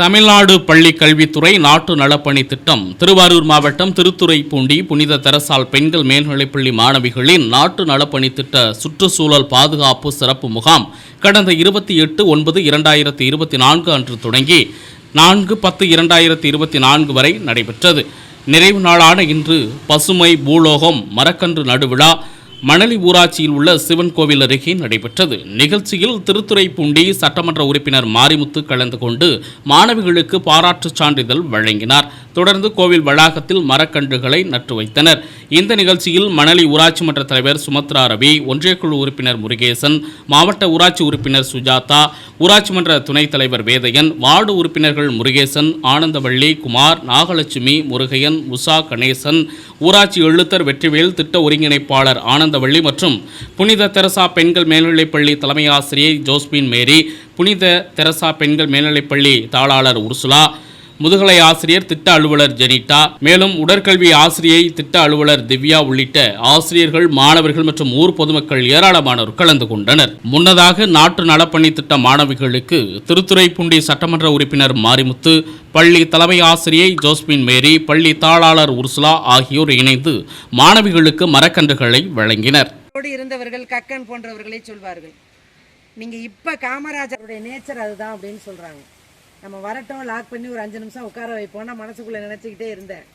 தமிழ்நாடு பள்ளி கல்வித்துறை நாட்டு நலப்பணி திட்டம். திருவாரூர் மாவட்டம் திருத்துறைப்பூண்டி புனித தெரசால் பெண்கள் மேல்நிலைப்பள்ளி மாணவிகளின் நாட்டு நலப்பணி திட்ட சுற்றுச்சூழல் பாதுகாப்பு சிறப்பு முகாம் கடந்த இருபத்தி எட்டு ஒன்பது இரண்டாயிரத்தி இருபத்தி நான்கு அன்று தொடங்கி நான்கு பத்து இரண்டாயிரத்தி இருபத்தி நான்கு வரை நடைபெற்றது. நிறைவு நாளான இன்று பசுமை பூலோகம் மரக்கன்று நடுவிழா மணலி ஊராட்சியில் உள்ள சிவன் கோவில் அருகே நடைபெற்றது. நிகழ்ச்சியில் திருத்துறைப்பூண்டி சட்டமன்ற உறுப்பினர் மாரிமுத்து கலந்து கொண்டு மாணவிகளுக்கு பாராட்டுச் சான்றிதழ் வழங்கினார். தொடர்ந்து கோவில் வளாகத்தில் மரக்கன்றுகளை நட்டு வைத்தனர். இந்த நிகழ்ச்சியில் மணலி ஊராட்சி மன்ற தலைவர் சுமத்ரா ரவி ஒன்றியக்குழு உறுப்பினர் முருகேசன் மாவட்ட ஊராட்சி உறுப்பினர் சுஜாதா ஊராட்சி மன்ற துணைத் தலைவர் வேதையன் வார்டு உறுப்பினர்கள் முருகேசன் ஆனந்தவள்ளி குமார் நாகலட்சுமி முருகையன் உஷா கணேசன் ஊராட்சி எழுத்தர் வெற்றிவேல் திட்ட ஒருங்கிணைப்பாளர் ஆனந்தவள்ளி மற்றும் புனித தெரசா பெண்கள் மேல்நிலைப்பள்ளி தலைமை ஆசிரியை ஜோஸ்பின் மேரி புனித தெரசா பெண்கள் மேல்நிலைப்பள்ளி தாளாளர் உர்சுலா முதுகலை ஆசிரியர் திட்ட அலுவலர் ஜெனிட்டா மேலும் உடற்கல்வி ஆசிரியை திட்ட அலுவலர் திவ்யா உள்ளிட்ட ஆசிரியர்கள் மாணவர்கள் மற்றும் ஊர் பொதுமக்கள் ஏராளமானோர் கலந்து கொண்டனர். முன்னதாக நாட்டு நலப்பணி திட்ட மாணவிகளுக்கு திருத்துறைப்பூண்டி சட்டமன்ற உறுப்பினர் மாரிமுத்து பள்ளி தலைமை ஆசிரியை ஜோஸ்பின் மேரி பள்ளி தாளாளர் உர்சுலா ஆகியோர் இணைந்து மாணவிகளுக்கு மரக்கன்றுகளை வழங்கினர். இருந்தவர்கள் கக்கன் போன்றவர்களை சொல்வார்கள். நீங்க இப்ப காமராஜருடைய நேச்சர் அதுதான் அப்படின்னு சொல்றாங்க. நம்ம வரட்டும் லாக் பண்ணி ஒரு அஞ்சு நிமிஷம் உட்கார வைப்போம்னா மனசுக்குள்ளே நினச்சிக்கிட்டே இருந்தேன்.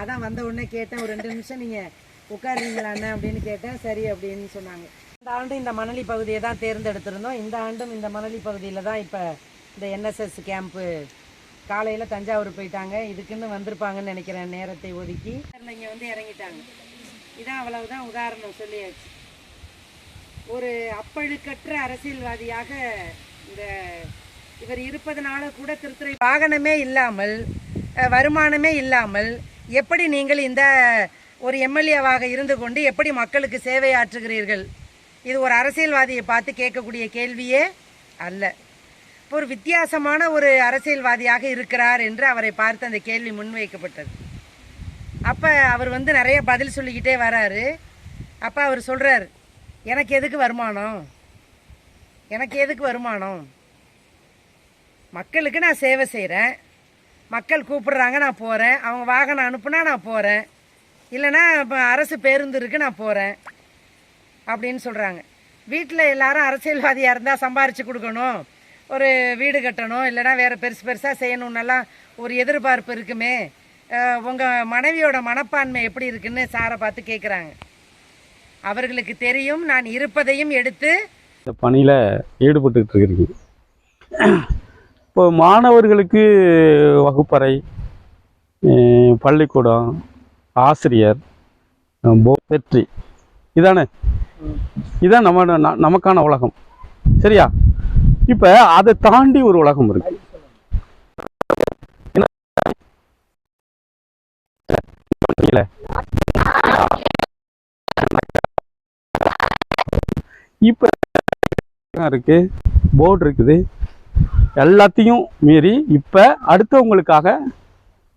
அதான் வந்த உடனே கேட்டேன் ஒரு ரெண்டு நிமிஷம் நீங்கள் உட்காருங்களாண்ணே அண்ணன் அப்படின்னு கேட்டேன். சரி அப்படின்னு சொன்னாங்க. இந்த ஆண்டு இந்த மணலி பகுதியை தான் தேர்ந்தெடுத்திருந்தோம். இந்த ஆண்டும் இந்த மணலி பகுதியில் தான் இப்போ இந்த என்எஸ்எஸ் கேம்ப்பு காலையில் தஞ்சாவூர் போயிட்டாங்க. இதுக்குன்னு வந்திருப்பாங்கன்னு நினைக்கிறேன் நேரத்தை ஒதுக்கி. இங்கே வந்து இறங்கிட்டாங்க. இதான் அவ்வளவுதான் உதாரணம் சொல்லியாச்சு. ஒரு அப்பழுக்கற்ற அரசியல்வாதியாக இந்த இவர் இருப்பதனால கூட திருத்துறை வாகனமே இல்லாமல் வருமானமே இல்லாமல் எப்படி நீங்கள் இந்த ஒரு எம்எல்ஏவாக இருந்து கொண்டு எப்படி மக்களுக்கு சேவை ஆற்றுகிறீர்கள் இது ஒரு அரசியல்வாதியை பார்த்து கேட்கக்கூடிய கேள்வியே அல்ல. ஒரு வித்தியாசமான ஒரு அரசியல்வாதியாக இருக்கிறார் என்று அவரை பார்த்து அந்த கேள்வி முன்வைக்கப்பட்டது. அப்போ அவர் வந்து நிறைய பதில் சொல்லிக்கிட்டே வராரு. அப்போ அவர் சொல்கிறார் எனக்கு எதுக்கு வருமானம்? எனக்கு எதுக்கு வருமானம்? மக்களுக்கு நான் சேவை செய்கிறேன் மக்கள் கூப்பிடுறாங்க நான் போகிறேன் அவங்க வாகனம் அனுப்புனா நான் போகிறேன் இல்லைன்னா இப்போ அரசு பேருந்து இருக்குது நான் போகிறேன் அப்படின்னு சொல்கிறாங்க வீட்டில் எல்லாரும் அரசியல்வாதியாக இருந்தால் சம்பாரித்து கொடுக்கணும். ஒரு வீடு கட்டணும். இல்லைன்னா வேறு பெருசு பெருசாக செய்யணுன்னெல்லாம் ஒரு எதிர்பார்ப்பு இருக்குமே. உங்கள் மனைவியோட மனப்பான்மை எப்படி இருக்குன்னு சாரை பார்த்து கேட்குறாங்க அவர்களுக்கு தெரியும் நான் இருப்பதையும் எடுத்து இந்த பணியில் ஈடுபட்டுக்கிட்டு இருக்கிறீங்க இப்போ மாணவர்களுக்கு வகுப்பறை பள்ளிக்கூடம் ஆசிரியர் வெற்றி இதானே? இதான் நம்ம நமக்கான உலகம். சரியா? இப்போ அதை தாண்டி ஒரு உலகம் இருக்கு. இப்ப இப்போ இருக்கு போர்டு இருக்குது. எல்லாத்தையும் மீறி இப்போ அடுத்தவங்களுக்காக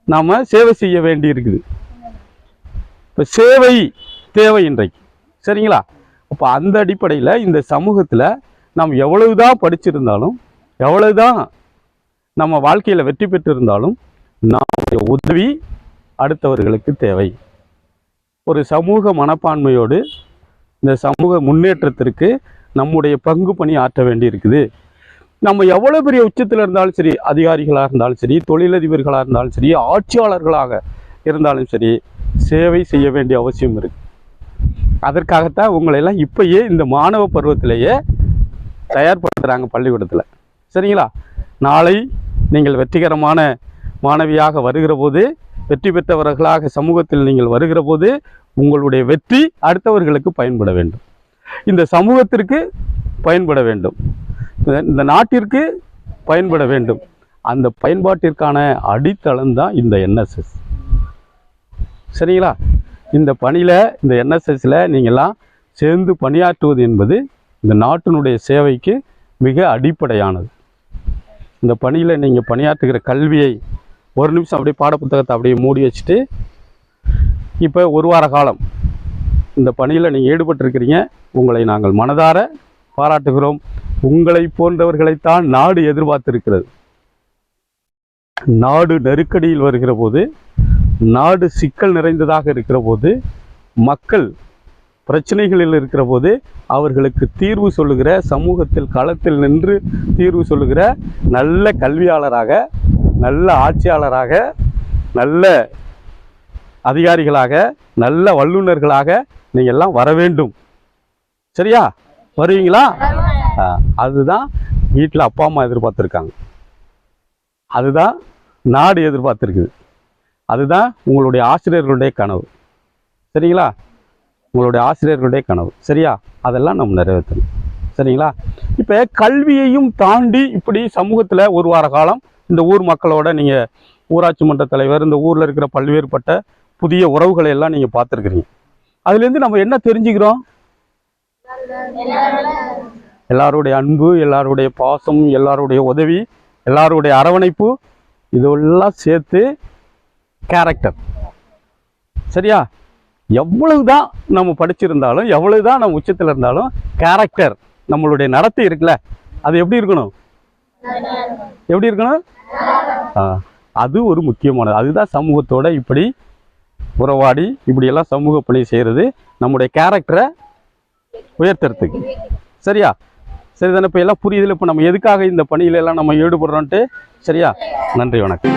நாம் சேவை செய்ய வேண்டி இருக்குது இப்போ சேவை தேவை இன்றைக்கு. சரிங்களா? அப்போ அந்த அடிப்படையில் இந்த சமூகத்தில் நாம் எவ்வளவு தான் படிச்சிருந்தாலும் எவ்வளவு தான் நம்ம வாழ்க்கையில் வெற்றி பெற்றிருந்தாலும் நம்முடைய உதவி அடுத்தவர்களுக்கு தேவை. ஒரு சமூக மனப்பான்மையோடு இந்த சமூக முன்னேற்றத்திற்கு நம்முடைய பங்கு பணி ஆற்ற வேண்டி இருக்குது நம்ம எவ்வளோ பெரிய உச்சத்தில் இருந்தாலும் சரி அதிகாரிகளாக இருந்தாலும் சரி தொழிலதிபர்களாக இருந்தாலும் சரி ஆட்சியாளர்களாக இருந்தாலும் சரி சேவை செய்ய வேண்டிய அவசியம் இருக்கு. அதற்காகத்தான் உங்களை எல்லாம் இப்பயே இந்த மாணவ பருவத்திலேயே தயார்படுத்துகிறாங்க பள்ளிக்கூடத்தில். சரிங்களா? நாளை நீங்கள் வெற்றிகரமான மாணவியாக வருகிற போது வெற்றி பெற்றவர்களாக சமூகத்தில் நீங்கள் வருகிற போது உங்களுடைய வெற்றி அடுத்தவர்களுக்கு பயன்பட வேண்டும். இந்த சமூகத்திற்கு பயன்பட வேண்டும். இந்த- நாட்டிற்கு பயன்பட வேண்டும். அந்த பயன்பாட்டிற்கான அடித்தளம் தான் இந்த என்எஸ்எஸ் சரிங்களா? இந்த பணியில் இந்த என்எஸ்எஸ்ல நீங்கள்லாம் சேர்ந்து பணியாற்றுவது என்பது இந்த நாட்டினுடைய சேவைக்கு மிக அடிப்படையானது. இந்த பணியில் நீங்கள் பணியாற்றுகிற கல்வியை ஒரு நிமிஷம் அப்படியே பாடப்புத்தகத்தை அப்படியே மூடி வச்சுட்டு இப்போ ஒரு வார காலம் இந்த பணியில் நீங்கள் ஈடுபட்டிருக்கிறீங்க. உங்களை நாங்கள் மனதார பாராட்டுகிறோம். உங்களை போன்றவர்களைத்தான் நாடு எதிர்பார்த்திருக்கிறது. நாடு நெருக்கடியில் வருகிற போது நாடு சிக்கல் நிறைந்ததாக இருக்கிற போது மக்கள் பிரச்சனைகளில் இருக்கிற போது அவர்களுக்கு தீர்வு சொல்லுகிற சமூகத்தில் களத்தில் நின்று தீர்வு சொல்லுகிற நல்ல கல்வியாளராக நல்ல ஆட்சியாளராக நல்ல அதிகாரிகளாக நல்ல வல்லுநர்களாக நீங்கள் எல்லாம் வர வேண்டும். சரியா? வருவீங்களா? அதுதான் வீட்டில் அப்பா அம்மா எதிர்பார்த்துருக்காங்க. அதுதான் நாடு எதிர்பார்த்துருக்குது அதுதான் உங்களுடைய ஆசிரியர்களுடைய கனவு. சரிங்களா? உங்களுடைய ஆசிரியர்களுடைய கனவு. சரியா? அதெல்லாம் நம்ம நிறைவேற்றணும். சரிங்களா? இப்போ கல்வியையும் தாண்டி இப்படி சமூகத்தில் ஒரு வார காலம் இந்த ஊர் மக்களோட நீங்கள் ஊராட்சி மன்ற தலைவர் இந்த ஊரில் இருக்கிற பல்வேறுபட்ட புதிய உறவுகளை எல்லாம் நீங்கள் பார்த்துருக்குறீங்க. அதுலேருந்து நம்ம என்ன தெரிஞ்சுக்கிறோம்? எல்லாருடைய அன்பு எல்லாருடைய பாசம் எல்லாருடைய உதவி எல்லாருடைய அரவணைப்பு இதெல்லாம் சேர்த்து கேரக்டர் சரியா? எவ்வளவு தான் நம்ம படிச்சிருந்தாலும் எவ்வளவு தான் நம்ம உச்சத்தில் இருந்தாலும் கேரக்டர் நம்மளுடைய நடத்தை இருக்குல்ல அது எப்படி இருக்கணும்? எப்படி இருக்கணும்? அது ஒரு முக்கியமானது. அதுதான் சமூகத்தோட இப்படி உறவாடி இப்படியெல்லாம் சமூக பணி செய்கிறது நம்முடைய கேரக்டரை உயர்த்துறதுக்கு. சரியா? சரி தானே இப்போ எல்லாம் புரியுதில்லை இப்போ நம்ம எதுக்காக இந்த பணியிலெல்லாம் நம்ம ஈடுபடுறோன்ட்டு? சரியா? நன்றி வணக்கம்.